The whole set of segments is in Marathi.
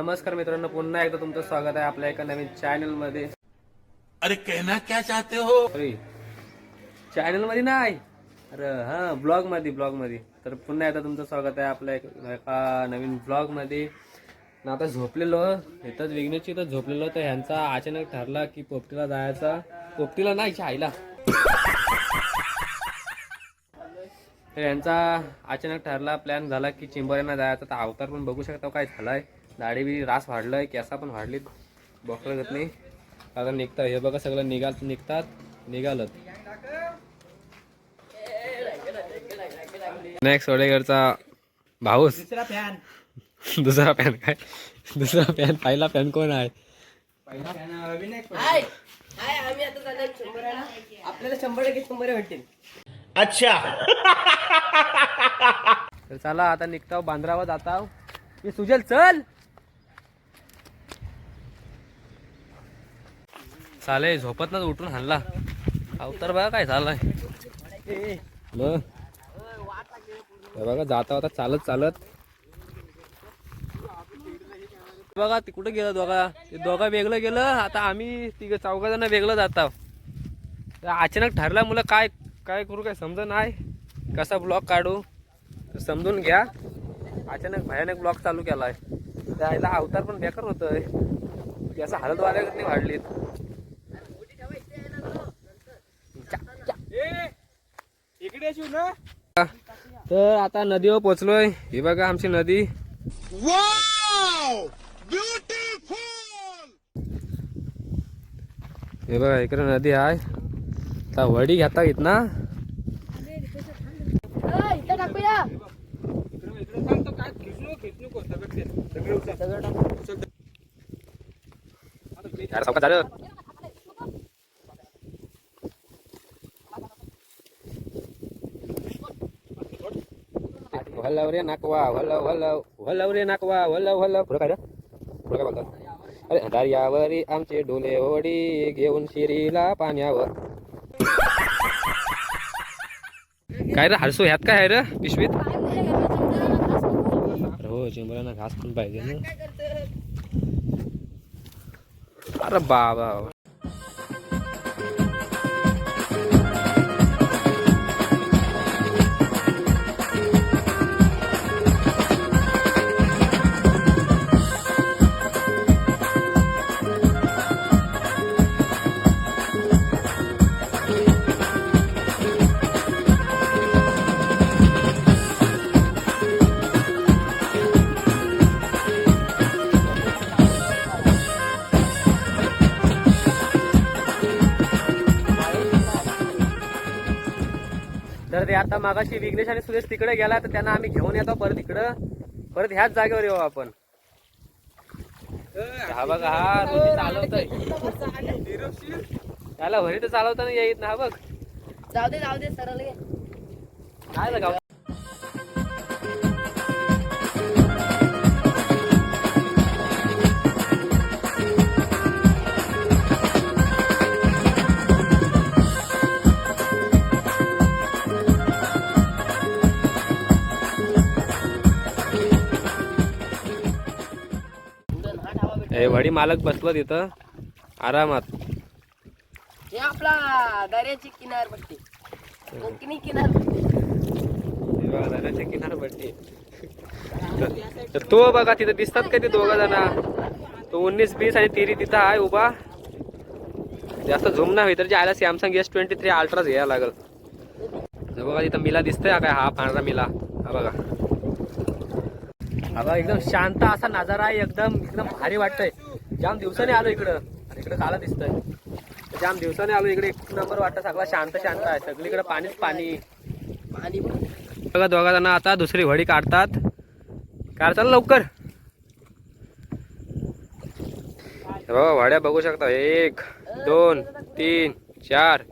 नमस्कार मित्रांनो पुन्हा एकदा तुमचं स्वागत आहे आपल्या एका नवीन चॅनलमध्ये अरे कहना क्या चाहते हो? चॅनलमध्ये नाही. अरे हा ब्लॉगमध्ये ब्लॉगमध्ये तर पुन्हा एकदा तुमचं स्वागत आहे आपल्या एक- नवीन ब्लॉगमध्ये आता झोपलेलो. इथंच विघ्नेशची इथं झोपलेलो. तर ह्यांचा अचानक ठरला की पोपटीला जायचा. पोपटीला नाही आईला तर यांचा अचानक ठरला प्लॅन झाला की चिंबऱ्यांना जायचा. तर अवतार पण बघू शकता काय झालाय. दाढी बी रास वाढलाय केसा पण वाढलीत बॉक्टर घेत नाही. आता निघतं हे बघा सगळं निघाल निघतात निघालत. नेक्स्ट वडेगरचा भाऊस. दुसरा फॅन दुसरा पॅन काय? दुसरा पॅन पहिला पॅन कोण आहे? पहिला फॅन अभिनय हाय हाय आम्ही आता चाललोय शंभराला. आपल्याला शंभर टक्के शंभर भेटतील. तर चला आता निघताव बांद्रावर जाताव. मी सुजल चल! चाले झोपत उठून हाणला. अवतार बघा काय झालाय. हे बघा जाता होता चालत चालत. बघा ते कुठं गेलं दोघा? ते दोघा वेगळं गेलं आता आम्ही तिघ चौघा जण वेगळं तर अचानक ठरला मुलं काय काय करू काय समज नाही. कसा ब्लॉग काढू समजून घ्या. अचानक भयानक ब्लॉग चालू केलाय. त्याला अवतार पण बेकार होतोय. असं हालत वाऱ्याकडे वाढलीत इकडे शिव ना तर आता नदीवर पोचलोय ही बघा आमची नदी. हे बघा इकडे नदी आहे. आता वडी घेता येत ना? झालं. हलव रे नाकवा हलव हलव हलव रे नाकवा हलव हलव पुढं काय रे? पुढं काय बोलतात अरे दर्यावरी आमचे डोले ओढी घेऊन शिरीला पाण्यावर. काय रे हरसो ह्यात काय आहे रे पिशवीत? हो चिंबरांना घास पण पाहिजे ना. अरे बाबा. आता मागाशी विघ्नेश आणि सुरेश तिकडे गेला तर त्यांना आम्ही घेऊन येतो परत इकडं. परत ह्याच जागेवर येऊ आपण. हा बघा हा रोजी चालवतोय. त्याला तर चालवताना येत ना हा बघ. जाऊ दे जाऊ दे सरळ काय लगाव वडी मालक बसलो तिथं. आरामात. हे आपला दर्याची किनारपट्टी कोकणी किनारपट्टी हे बघा दऱ्याच्या किनारपट्टी तर- तर तो बघा तिथं दिसतात का ते दोघं जण? तो उन्नीस बीस आणि तिरी तिथं आहे उभा. जास्त झूम नाही तर जे आला सॅमसंग एस ट्वेंटी थ्री अल्ट्राच घ्यायला लागल. बघा तिथं मिला दिसतोय काय? हा पांढरा मिला. हा बघा. बघा एकदम शांत असा नजारा आहे एकदम एकदम भारी वाटतंय. जाम दिवसाने आलो इकडं. आणि इकडं काला दिसतंय. जाम दिवसाने आलो इकडे. एक नंबर वाटतं सगळा शांत शांत आहे. सगळीकडे पाणीच पाणी. पाणी बघा दोघा जण आता दुसरी वडी काढतात. काढ चल लवकर. बघा वड्या बघू शकता. एक दोन तीन चार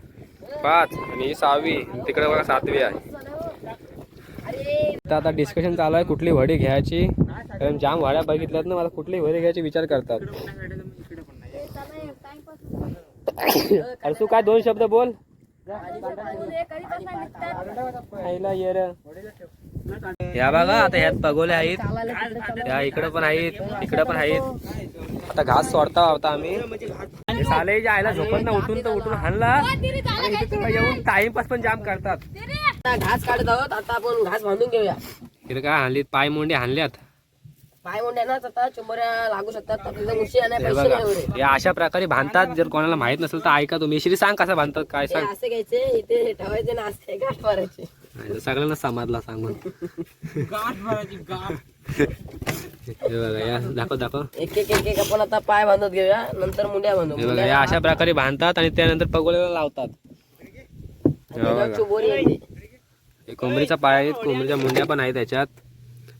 पाच आणि सहावी. तिकडे बघा सातवी आहे. तर आता डिस्कशन चालू आहे कुठली वडी घ्यायची? कारण जाम वाड्या बघितल्यात ना मला कुठली वडी घ्यायची विचार करतात. अरे तू काय दोन शब्द बोल? या बघा आता ह्यात पगोले आहेत. या इकडं पण आहेत इकडं पण आहेत. आता घास सोडता होता आम्ही. साले जे आयला झोपत ना उठून तर उठून हाणला. आणि येऊन टाइमपास पण जाम करतात. आता घास काढत आहोत आता आपण घास बांधून घेऊया. इकडे काय हाणलीत? पाय मोंडे हाणल्यात. पाय मुंड्यानाच आता चंबऱ्या लागू शकतात आपल्याला हे पैसे बघा. नाही एवढे. हे अशा प्रकारे बांधतात जर कोणाला माहीत नसेल तर ऐका तुम्ही. श्री सांग कसं बांधतात काय हे सांग. असे घ्यायचे इथे हे ठेवायचे ना असे गाठ मारायचे. नाही, सगळ्यांना समाजला सांगून हे बघा या दाखव दाखव. एक एक एक एक आपण आता पाय बांधत घेऊया नंतर मुंड्या बांधू. हे बघा या अशा प्रकारे बांधतात आणि त्यानंतर पगोल्याला लावतात. हे बघा चुबोरी येते कोंबडीचा पाय आहेत कोंबडीच्या मुंड्या पण आहेत त्याच्यात.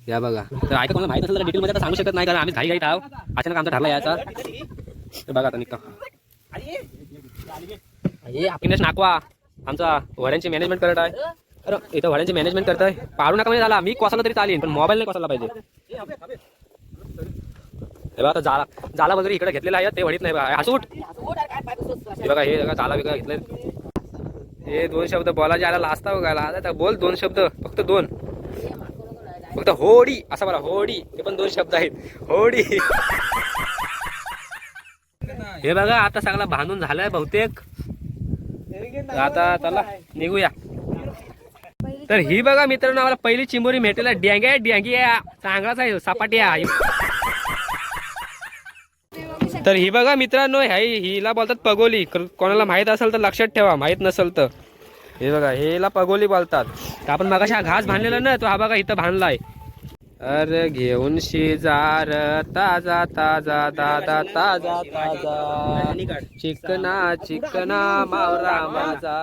या बघा. तर ऐका कोणाला माहीत असेल तर डिटेल मध्ये आता सांगू शकत नाही कारण आम्ही घाई घाई आहोत. अचानक आमचा ठरला याचा. तर बघा आता निघता. नाकवा. आमचा वड्यांची मॅनेजमेंट करत आहे. अरे इथं वड्यांची मॅनेजमेंट करत आहे. पाडू नका म्हणजे झाला. मी कोसाला तरी चालेल पण मोबाईल नाही कोसाला पाहिजे. हे बघा आता जाला जाला वगैरे इकडे घेतलेला आहे. ते वडीत नाही बघा. हसूट हे बघा हे बघा जाला वगैरे घेतलंय हे दोन शब्द बोलायचे आला लाजता हो बघायला आता बोल दोन शब्द फक्त दोन. फक्त होडी असा मला होडी. ते पण दोन शब्द आहेत. होडी. हे बघा आता सगळा बांधून झालाय बहुतेक. आता चला निघूया. तर ही बघा मित्रांनो आम्हाला पहिली चिंबोरी भेटलेला डँग्या डँगी चांगलाच आहे सपाटी आहे तर ही बघा मित्रांनो ह्याही हिला बोलतात पगोली. कोणाला माहीत असेल तर लक्षात ठेवा माहीत नसेल तर. हे बघा हेला पगोली बोलतात. तर आपण मगाशी हा घास बांधलेला ना तो हा बघा इथं बांधलाय अरे घेऊन शेजार ताजा ताजा दादा ताजा ताजा. चिकना चिकना मावरा माझा.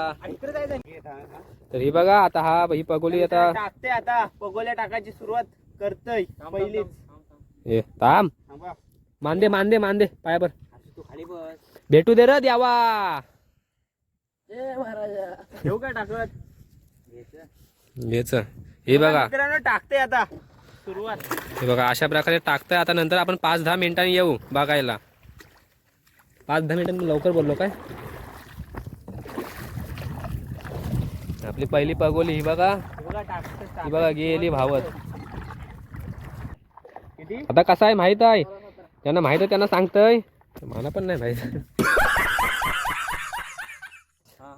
तर ही बघा आता हा ही पगोली आता टाकते आता पगोल्या टाकायची सुरुवात करतय पहिलीच. ए थांबा. मांदे मांदे मांदे. पायावर तू खाली बस. भेटू दे र द्यावा ए महाराजा. ठेवू का टाकत? घ्यायच? हे बघा. मित्रांनो टाकते आता. सुरुवात. हे बघा अशा प्रकारे टाकतंय. आता नंतर आपण पाच दहा मिनिटांनी येऊ बघायला. पाच दहा मिनिटांनी लवकर बोललो काय? आपली पहिली पगोली ही बघा. ही बघा गेली भावत. किती? आता कसं आहे माहीत आहे? त्यांना माहीत आहे त्यांना सांगतय. मला पण नाही माहीत.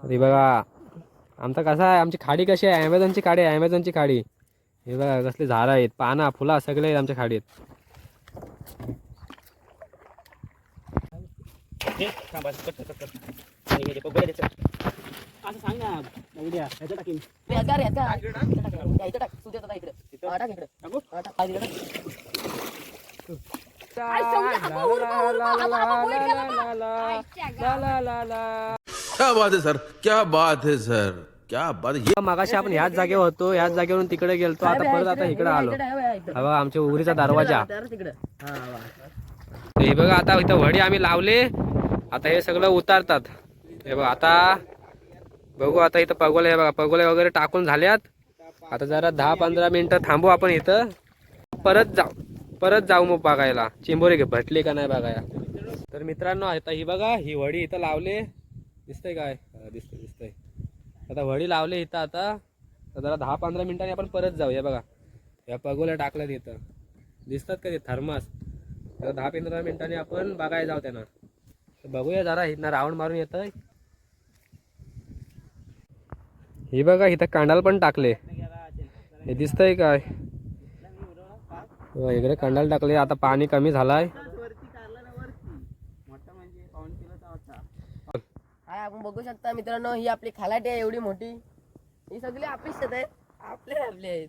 हे बघा आमचा कसा आहे? आमची खाडी कशी आहे? ॲमेझॉनची खाडी आहे ॲमेझॉनची खाडी. हे बघा कसले झाडं आहेत. पाना फुला सगळे आहेत आमच्या खाडीत. हे, थांबा, कट, कट, कट. आणि हे जे पगोल्या त्याच्यात. असं सांग ना उद्या ह्याचं टाकीन. याचा रे, याचा. इथं? टाक, क्या बात है सर क्या बात है सर क्या बात है? ये मगाशी आपण ह्याच जागेवर होतो ह्याच जागेवरून तिकडे गेलतो आता परत आता इकडे आलो. हा बघा आमच्या उघडीचा दरवाजा. हा हे बघा आता इथं वडी आम्ही लावले. आता हे सगळं उतारतात. हे बघा आता बघू आता इथं पगोले हे बघा पगोले वगैरे टाकून झाल्यात. आता जरा दहा पंधरा मिनिटं थांबू आपण इथं. परत जाऊ. परत जाऊ मग बघायला. चेंबोरे घे भटली का नाही बघायला? तर मित्रांनो आता ही बघा ही वडी इथं लावले. दिसतंय काय? दिसतंय दिसतंय. आता वडी लावले इथं आता. तर जरा दहा पंधरा मिनिटांनी आपण परत जाऊ या बघा. या पगोल्या टाकल्यात इथं. दिसतात का ते? थर्मास. तर दहा पंधरा मिनिटांनी आपण बघायला जाऊ त्यांना. तर बघूया जरा इथं राऊंड मारून येत ही बघा इथं कांडाल पण टाकले. हे दिसतंय काय? इकडे कांडाल टाकले. आता पाणी कमी झालाय. म्हणजे हाय आपण बघू शकता मित्रांनो ही आपली खालाटी आहे एवढी मोठी. ही सगळी आपली शेत आहेत. आपले आपले आहेत.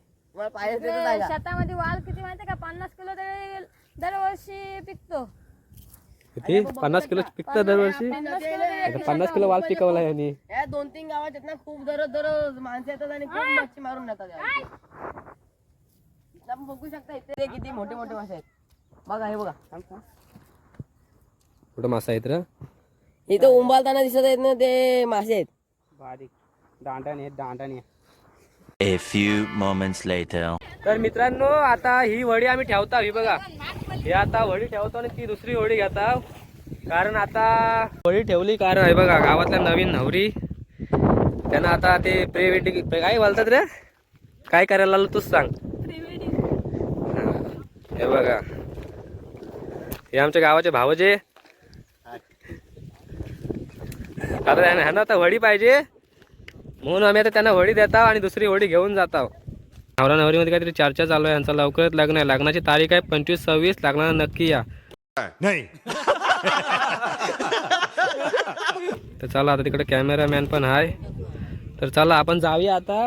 पाहिजे ते सांगा. शेतामध्ये वाल किती माहिती का? पन्नास किलो तरी दरवर्षी पिकतो. किती? पन्नास किलो पिकतं दरवर्षी? पन्नास किलो तरी आता पन्नास किलो वाल पिकवला यांनी या दोन तीन गावात आहेत ना खूप दररोज दररोज माणसं येतात आणि खूप मच्छी मारून नेतात या. आपण बघू शकता इथे किती मोठे मोठे मासे आहेत. बघा हे बघा. कुठं मासा आहेत र? इथं उंबालताना दिसत आहेत ना ते मासे आहेत. बारीक. दांडाने दांडाने A few moments later. तर मित्रांनो आता ही वडी आम्ही ठेवता ही बघा. ही आता वडी ठेवतो आणि ती दुसरी वडी घेता कारण आता वडी ठेवली कारण हे बघा गावातल्या नवीन नवरी. त्यांना आता ते प्री वेडिंग काय बोलतात रे? काय करायला आलो तूच सांग. हे बघा. हे आमच्या गावाचे भावजे आता त्यांना ह्यांना आता वडी पाहिजे. म्हणून आम्ही आता त्यांना वडी देता आणि दुसरी वडी घेऊन जाता नवरा नवरीमध्ये काहीतरी चर्चा चालू आहे. यांचा लवकरच लग्न आहे. लग्नाची तारीख आहे पंचवीस सव्वीस. लग्नाला नक्की या. नहीं. तर चला आता तिकडे कॅमेरामॅन पण आहे तर चला आपण जाऊया आता.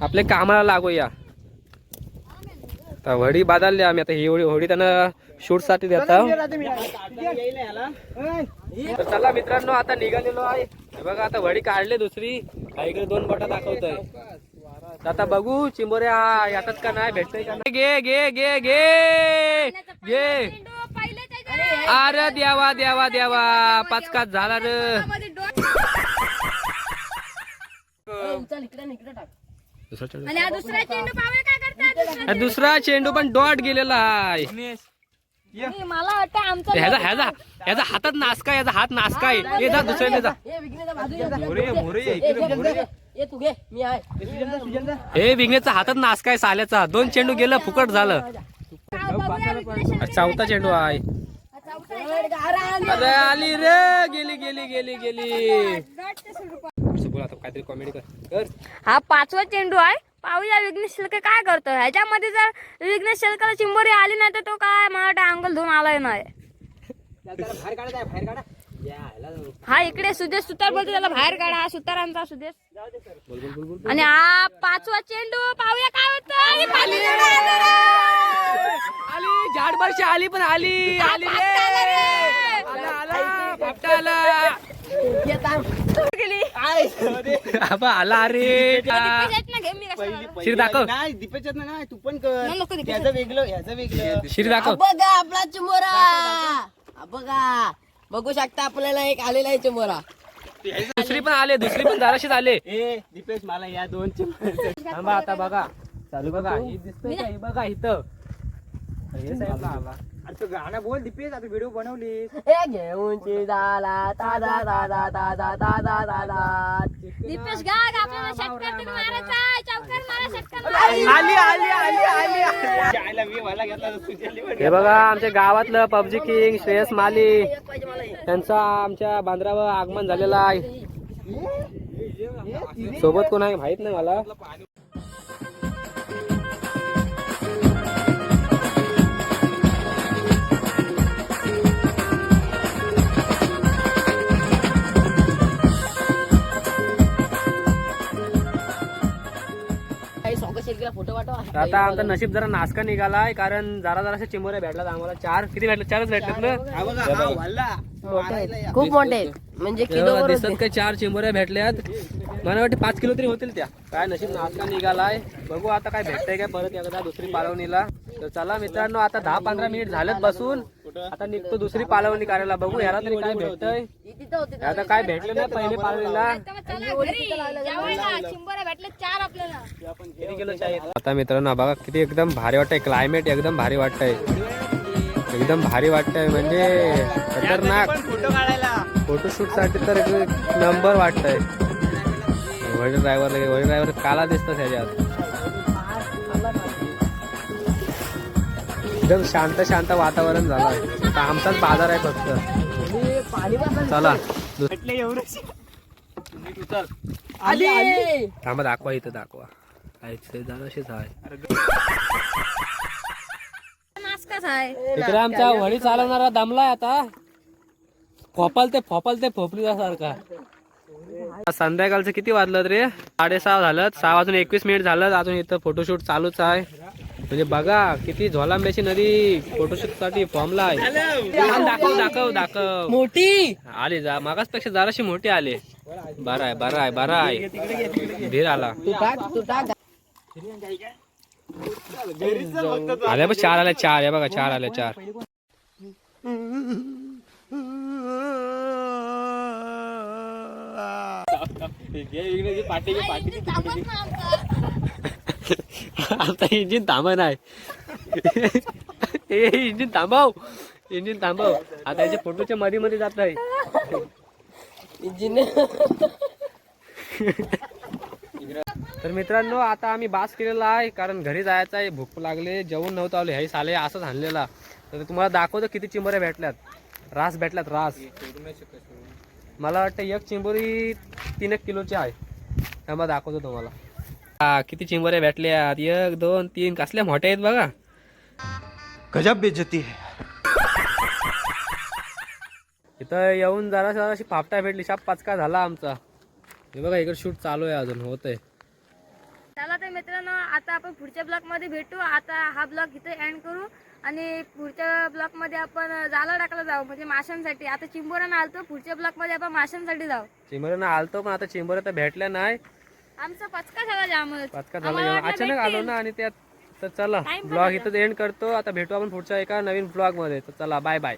आपले कामाला लागूया. आता होडी बाजारली आम्ही. आता ही होडी होडी त्यांना शूटसाठी देता चला मित्रांनो आता निघालेलो आहे. बघा आता वडी काढले दुसरी. इकडे दोन बोटा दाखवतोय. आता बघू चिंबोऱ्या येतात का नाही भेटतय का नाही. घे घे घे घे. घे. अरे देवा देवा देवा. पाच काच झाला दुसरा चेंडू आणि हा दुसरा चेंडू पण डॉट गेलेला आहे. मला वाटतं आमचा ह्याचा ह्याचा ह्याचा हातात नासका याचा हात नासका आहे. ये जा दुसऱ्याने जा. तू घे मी आहे. हे विघ्नेचा हातात नासका आहे साल्याचा. दोन चेंडू गेलं फुकट झालं. चौथा चेंडू आहे. हा चौथा आहे. अरे आली रे गेली गेली गेली गेली. बोल आता काहीतरी कॉमेडी कर कर हा पाचवा चेंडू आहे. पाहूया विघ्नेश शिल्के काय करतो ह्याच्यामध्ये जर विघ्नेश शिल्काला चिंबोरी आली नाही तर तो काय मला वाटतं अंगल धुवून आलाय नाही. हा इकडे सुदेश सुतार बोलतो त्याला बाहेर काढा. हा सुतारांचा सुदेश. आणि हा पाचवा चेंडू पाहूया काय होतं आली झाडभरची आली पण आली आली रे. आला आला फापटा आला गेली आबा आला अरे शिर दाखव. नाही दीपेशात नाही तू पण कर. नको दीपेश. याचं वेगळं याचं वेगळं. शिर दाखव. बघा आपला चिमोरा. हा बघा बघू शकता आपल्याला एक आलेला आहे चिमोरा. दुसरी पण आले दुसरी पण जराशीच आले. ए दीपेश मला या दोन चिमण्या- थांबा आता बघा. चालू बघा. ही दिसतंय का? ही बघा इथं. हे साईडला आला अरे तू गाणं बोल दीपेश आता व्हिडिओ बनवली हे घेऊन चिदाला तादा तादा तादा तादा तादा दीपेश गाग आपल्याला षटकार तरी मारायचा आहे. चौकार मारा षटकार मारा. आली आली आली आली मी मला घेतला हे बघा आमच्या गावातलं पबजी किंग श्रेयस माली त्यांचा आमच्या बांद्रावर आगमन झालेलं आहे. सोबत कोण आहे माहीत नाही मला. तर आता आमचा नशीब जरा नासका निघालाय कारण जरा जराशे चिमोऱ्या भेटल्यात आम्हाला चार. किती भेटले? चारच ना? हा हा या. खूप मोठे. म्हणजे किलो दिसत काय चार चिंबोऱ्या भेटल्यात. मला वाटते पाच किलो तरी होतील त्या. काय नशीब नाचका निघालाय. बघू आता काय भेटतंय काय परत एकदा दुसरी पालवणीला. तर चला मित्रांनो आता दहा पंधरा मिनिट झालेत बसून. आता निघतो दुसरी पालवणी करायला बघू याला तरी काय भेटतंय? आता काय भेटलं नाही पहिले पालवणीला आता मित्रांनो बघा किती एकदम भारी वाटतंय. क्लायमेट एकदम भारी वाटतंय. एकदम भारी वाटतंय म्हणजे खतरनाक. फोटो काढायला. फोटोशूटसाठी तर नंबर वाटतंय. वडील ड्रायव्हर वडील ड्रायव्हर काला दिसतात ह्याच्यात. एकदम शांत शांत वातावरण झालंय आता आमचाच बाजार आहे फक्त. चला. दु- म्हटलं एवढं आली. आली थांबा दाखवा इथं दाखवा. आहे. आहे. इकडे आमच्या वडी चालवणारा दमलाय आता. फोपाल ते फोपाल ते फोपलीचा सारखा संध्याकाळचं किती वाजलं रे? साडेसहा झालं. सहा वाजून एकवीस मिनिट झालं. अजून इथं फोटोशूट चालूच आहे. म्हणजे बघा किती झोलांब्याची नदी फोटोशूटसाठी फॉर्मला आहे. हा, दाखव दाखव दाखव. मोठी. आली जा मागासपेक्षा जराशी मोठी आले. बरं आहे बरं आहे बरं आहे. धीर आला. आल्या बघ चार आल्या चार. हे बघा चार आल्या चार. आता इंजिन थांबा नाही. ए इंजिन थांबव. इंजिन थांबव. आता याच्या फोटोच्या मध्ये मध्ये जात आहे इंजिनियर. तर मित्रांनो आता आम्ही बास केलेला आहे कारण घरी जायचं आहे. भूक लागले जेवण नव्हतं आले. हे साले असंच आणलेला तर तुम्हाला दाखवतो किती चिंबोऱ्या भेटल्यात. रास भेटल्यात रास. मला वाटतं एक चिंबोरी तीन एक किलोची आहे. त्यामुळे दाखवतो तुम्हाला. हा किती चिंबोऱ्या भेटल्यात एक दोन तीन. कसल्या मोठ्या आहेत बघा. गजब बेचती है. इथं येऊन जरा जराशी फापटा भेटली. शाप पाचका झाला आमचा. हे बघा इकडे शूट चालू आहे अजून. होत आहे चला तर मित्रांनो आता आपण पुढच्या ब्लॉकमध्ये भेटू. आता हा ब्लॉक इथे एंड करू. आणि पुढच्या ब्लॉकमध्ये आपण जाला टाकला जाऊ. म्हणजे माशांसाठी. आता चिंबोऱ्यानं आलतो. पुढच्या ब्लॉकमध्ये आपण माशांसाठी जाऊ. चिंबोऱ्यानं आलतो पण आता चिंबोऱ्या तर भेटल्या नाही. आमचा पचका झाला जामच पाचका झाला अचानक आलो. ना आणि त्यात तर चला ब्लॉग. इथं एंड करतो आता भेटू आपण पुढच्या एका नवीन ब्लॉगमध्ये तर चला बाय बाय